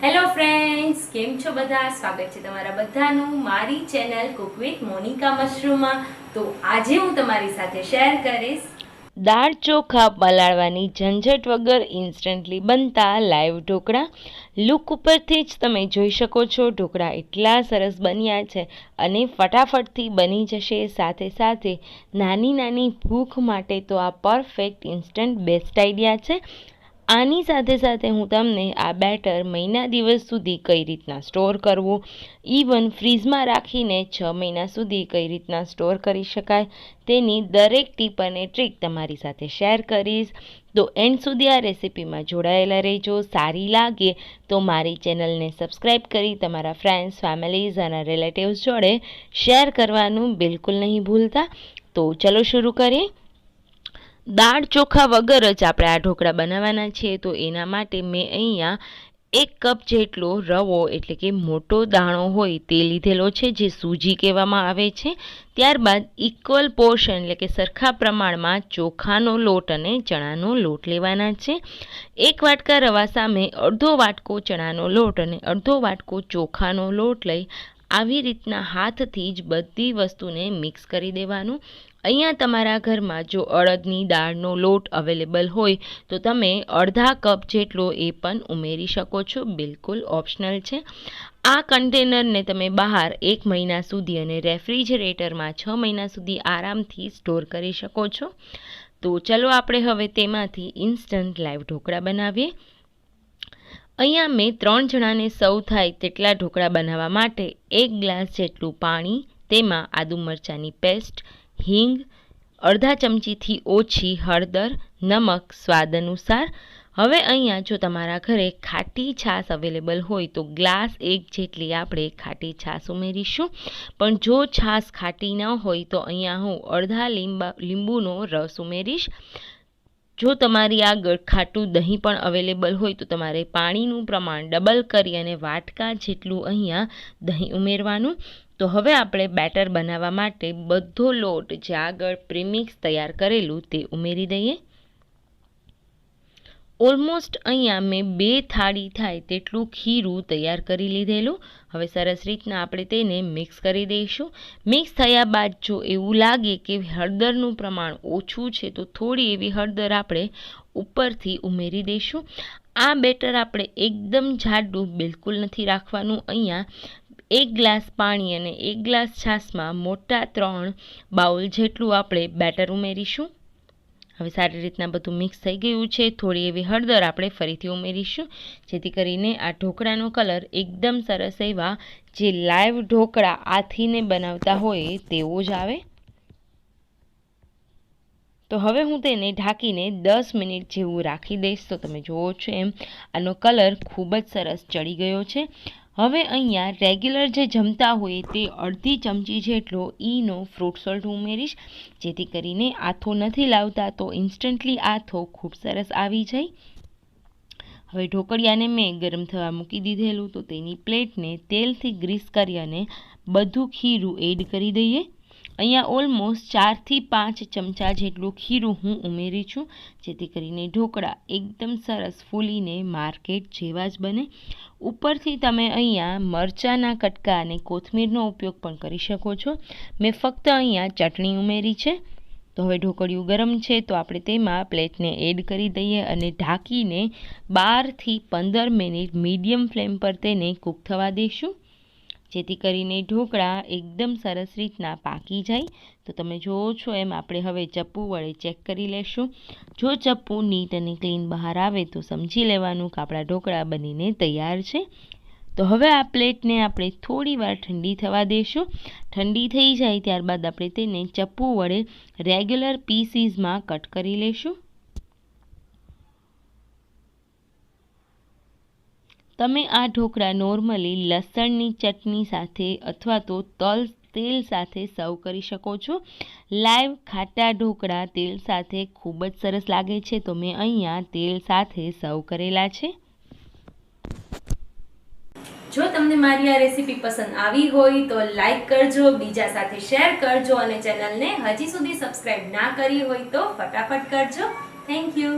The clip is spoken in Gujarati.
હેલો ફ્રેન્ડ્સ કેમ છો બધા? સ્વાગત છે તમારા બધાનું મારી ચેનલ કુક વિથ મોનિકા મશરૂમમાં તો આજે હું તમારી સાથે શેર કરીશ દાળ ચોખા પલાળવાની ઝંઝટ વગર ઇન્સ્ટન્ટલી બનતા લાઈવ ઢોકળા. લુક ઉપરથી જ તમે જોઈ શકો છો, ઢોકળા એટલા સરસ બન્યા છે અને ફટાફટથી બની જશે. સાથે સાથે નાની નાની ભૂખ માટે તો આ પરફેક્ટ ઇન્સ્ટન્ટ બેસ્ટ આઈડિયા છે. આની સાથે સાથે હું તમને આ બેટર મહિના દિવસ સુધી કઈ રીતના સ્ટોર કરવું ઇવન ફ્રીઝમાં રાખીને છ મહિના સુધી કઈ રીતના સ્ટોર કરી શકાય, તેની દરેક ટીપ અને ટ્રીક તમારી સાથે શેર કરીશ. તો એન્ડ સુધી આ રેસિપીમાં જોડાયેલા રહેજો, સારી લાગે તો મારી ચેનલને સબસ્ક્રાઈબ કરી તમારા ફ્રેન્ડ્સ, ફેમિલીઝ અને રિલેટિવ્સ જોડે શેર કરવાનું બિલકુલ નહીં ભૂલતા. તો ચલો શરૂ કરીએ. દાળ ચોખા વગર જ આપણે આ ઢોકળા બનાવવાના છે, તો એના માટે મેં અહીંયા એક કપ જેટલો રવો, એટલે કે મોટો દાણો હોય તે લીધેલો છે, જે સૂજી કહેવામાં આવે છે. ત્યારબાદ ઇક્વલ પોર્શન એટલે કે સરખા પ્રમાણમાં ચોખાનો લોટ અને ચણાનો લોટ લેવાના છે. એક વાટકા રવા સામે અડધો વાટકો ચણાનો લોટ અને અડધો વાટકો ચોખાનો લોટ લઈ આવી રીતના હાથથી જ બધી વસ્તુને મિક્સ કરી દેવાનું. અહીંયા તમારા ઘરમાં જો અડદની દાળનો લોટ અવેલેબલ હોય, તો તમે અડધા કપ જેટલો એ પણ ઉમેરી શકો છો. બિલકુલ ઓપ્શનલ છે. આ કન્ટેનરને તમે બહાર એક મહિના સુધી અને રેફ્રિજરેટરમાં છ મહિના સુધી આરામથી સ્ટોર કરી શકો છો. તો ચલો આપણે હવે તેમાંથી ઇન્સ્ટન્ટ લાઈવ ઢોકળા બનાવીએ. અહીંયા મેં ત્રણ જણાને સૌ થાય તેટલા ઢોકળા બનાવવા માટે એક ગ્લાસ જેટલું પાણી, તેમાં આદુ મરચાંની પેસ્ટ હિંગ, અડધા ચમચીથી ઓછી હળદર, નમક, સ્વાદ અનુસાર. હવે અહીંયા જો તમારા ઘરે ખાટી છાશ અવેલેબલ હોય તો ગ્લાસ એક જેટલી આપણે ખાટી છાશ ઉમેરીશું. પણ જો છાશ ખાટી ન હોય તો અહીંયા હું અડધા લીંબા, લીંબુનો રસ ઉમેરીશ. જો તમારી આગળ ખાટું દહીં પણ અવેલેબલ હોય તો તમારે પાણીનું પ્રમાણ ડબલ કરી અને વાટકા જેટલું અહીંયા દહીં ઉમેરવાનું. તો હવે આપણે બેટર બનાવવા માટે બધો લોટ જે આગળ પ્રીમિક્સ તૈયાર કરેલું તે ઉમેરી દઈએ. ઓલમોસ્ટ અહીંયા મેં બે થાળી થાય તેટલું ખીરું તૈયાર કરી લીધેલું. હવે સરસ રીતના આપણે તેને મિક્સ કરી દઈશું. મિક્સ થયા બાદ જો એવું લાગે કે હળદરનું પ્રમાણ ઓછું છે, તો થોડી એવી હળદર આપણે ઉપરથી ઉમેરી દઈશું. આ બેટર આપણે એકદમ જાડું બિલકુલ નથી રાખવાનું. અહીંયા એક ગ્લાસ પાણી અને એક ગ્લાસ છાશમાં મોટા ત્રણ બાઉલ જેટલું આપણે બેટર ઉમેરીશું. હવે સારી રીતના બધું મિક્સ થઈ ગયું છે. થોડી એવી હળદર આપણે ફરીથી ઉમેરીશું, જેથી કરીને આ ઢોકળાનો કલર એકદમ સરસ એવા જે લાઈવ ઢોકળા આથીને બનાવતા હોય તેવો જ આવે. તો હવે હું તેને ઢાંકીને દસ મિનિટ જેવું રાખી દઈશ. તો તમે જુઓ છો એમ, આનો કલર ખૂબ જ સરસ ચડી ગયો છે. હવે અહીંયા રેગ્યુલર જે જમતા હોય તે અડધી ચમચી જેટલો ઈનો ફ્રૂટ સોલ્ટ ઉમેરીશ. જેથી કરીને આથો નથી લાવતા તો ઇન્સ્ટન્ટલી આથો ખૂબ સરસ આવી જાય. હવે ઢોકળિયાને મેં ગરમ થવા મૂકી દીધેલું તો તેની પ્લેટને તેલથી ગ્રીસ કરી અને બધું ખીરું એડ કરી દઈએ. અહીંયા ઓલમોસ્ટ ચારથી પાંચ ચમચા જેટલું ખીરું હું ઉમેરી છું, જેથી કરીને ઢોકળા એકદમ સરસ ફૂલીને માર્કેટ જેવા જ બને. ઉપરથી તમે અહીંયા મરચાંના કટકા અને કોથમીરનો ઉપયોગ પણ કરી શકો છો. મેં ફક્ત અહીંયા ચટણી ઉમેરી છે. તો હવે ઢોકળિયું ગરમ છે, તો આપણે તેમાં પ્લેટને એડ કરી દઈએ અને ઢાંકીને બારથી પંદર મિનિટ મીડિયમ ફ્લેમ પર તેને કૂક થવા દઈશું. જેથી કરીને ઢોકળા એકદમ સરસ રીતના પાકી જાય. તો તમે જુઓ છો એમ આપણે હવે ચપ્પુ વડે ચેક કરી લેશું. જો ચપ્પુ નીટ અને ક્લીન બહાર આવે તો સમજી લેવાનું કે ઢોકળા બનીને તૈયાર છે. તો હવે આ પ્લેટને આપણે થોડી વાર ઠંડી થવા દઈશું ઠંડી થઈ જાય ત્યારબાદ આપણે તેને ચપ્પુ વડે રેગ્યુલર પીસીસમાં કટ કરી લઈશું તમે આ ઢોકળા નોર્મલી લસણની ચટણી સાથે અથવા તો તલ, તેલ સાથે સર્વ કરી શકો છો. લાઈવ ખાટા ઢોકળા તેલ સાથે ખૂબ જ સરસ લાગે છે. તો મેં અહીંયા તેલ સાથે સર્વ કરેલા છે. જો તમને મારી આ રેસીપી પસંદ આવી હોય તો લાઈક કરજો, બીજા સાથે શેર કરજો અને ચેનલને હજી સુધી સબસ્ક્રાઈબ ના કરી હોય તો ફટાફટ કરજો. Thank you